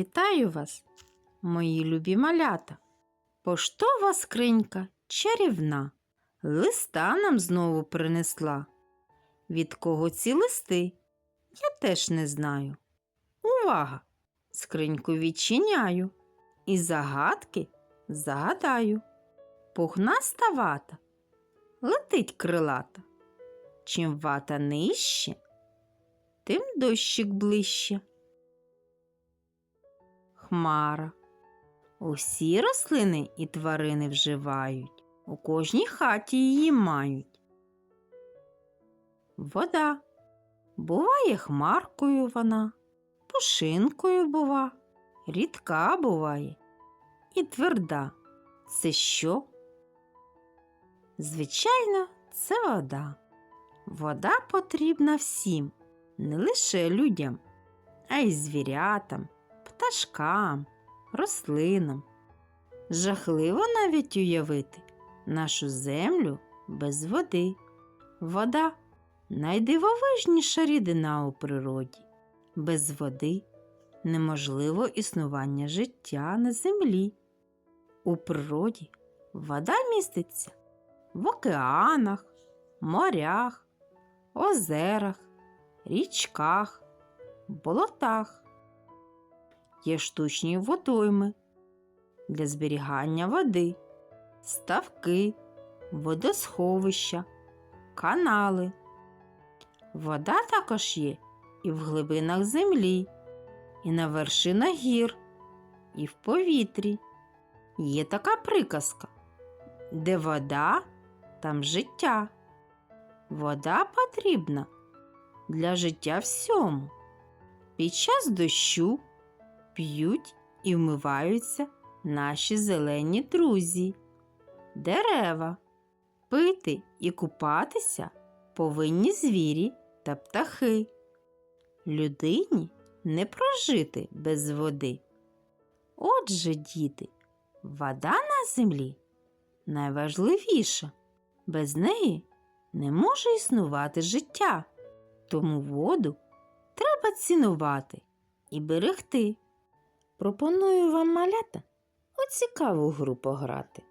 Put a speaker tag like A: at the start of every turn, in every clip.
A: Вітаю вас, мої любі малята. Поштова скринька чарівна. Листа нам знову принесла. Від кого ці листи? Я теж не знаю. Увага! Скриньку відчиняю і загадки загадаю. Пухнаста вата летить крилата. Чим вата нижче, тим дощик ближче. Хмара. Усі рослини і тварини вживають, у кожній хаті її мають. Вода. Буває хмаркою вона, пушинкою бува, рідка буває і тверда. Це що? Звичайно, це вода. Вода потрібна всім, не лише людям, а й звірятам, пташкам, рослинам. Жахливо навіть уявити нашу землю без води. Вода найдивовижніша рідина у природі. Без води неможливо існування життя на землі. У природі вода міститься в океанах, морях, озерах, річках, болотах. Є штучні водойми для зберігання води, ставки, водосховища, канали. Вода також є і в глибинах землі, і на вершинах гір, і в повітрі. Є така приказка, де вода, там життя. Вода потрібна для життя всьому. Під час дощу п'ють і вмиваються наші зелені друзі, дерева. Пити і купатися повинні звірі та птахи. Людині не прожити без води. Отже, діти, вода на землі найважливіша. Без неї не може існувати життя. Тому воду треба цінувати і берегти. Пропоную вам малята у цікаву гру пограти.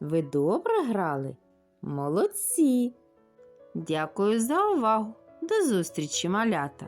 A: Ви добре грали? Молодці! Дякую за увагу! До зустрічі, малята!